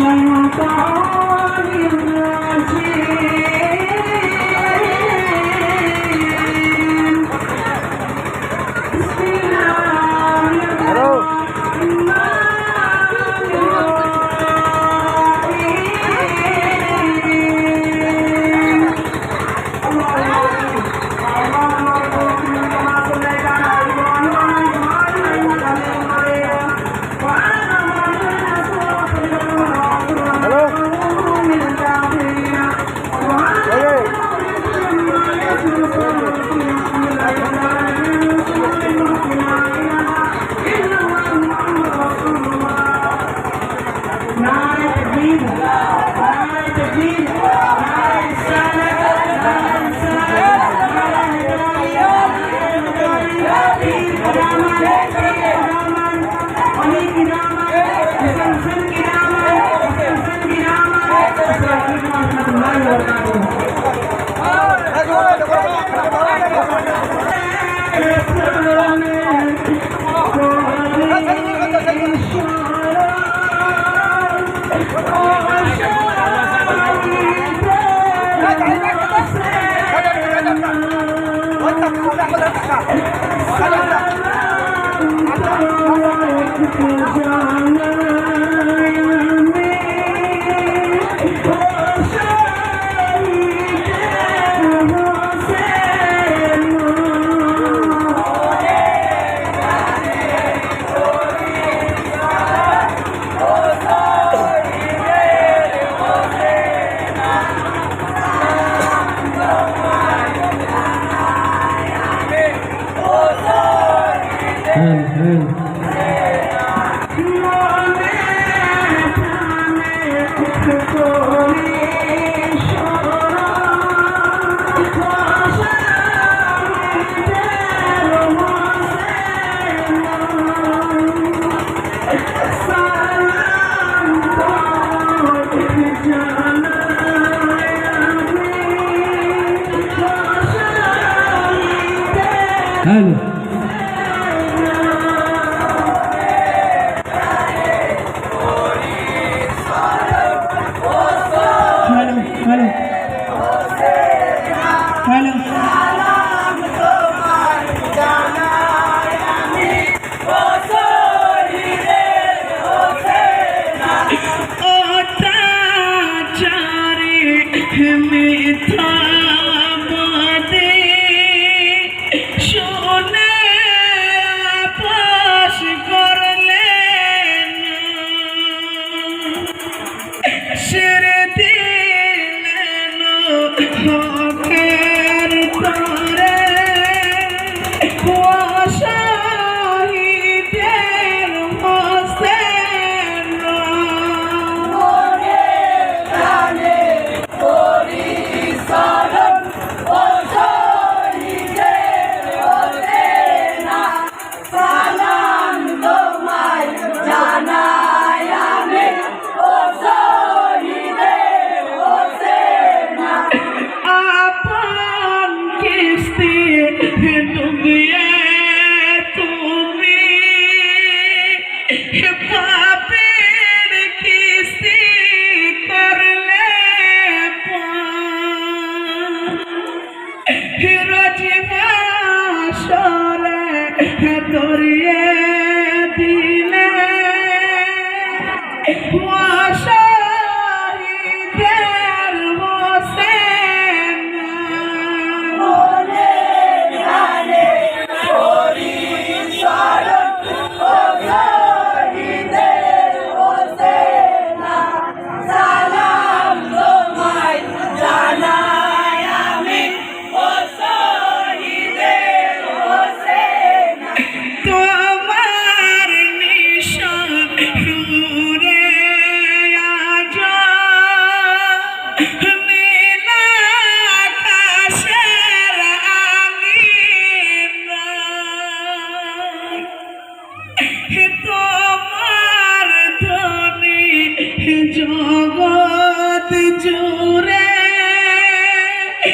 Shayata Aniyam Rajiv Allez পাপের কিস্তি করলে রজমাসরে দরিয়ে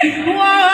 Whoa!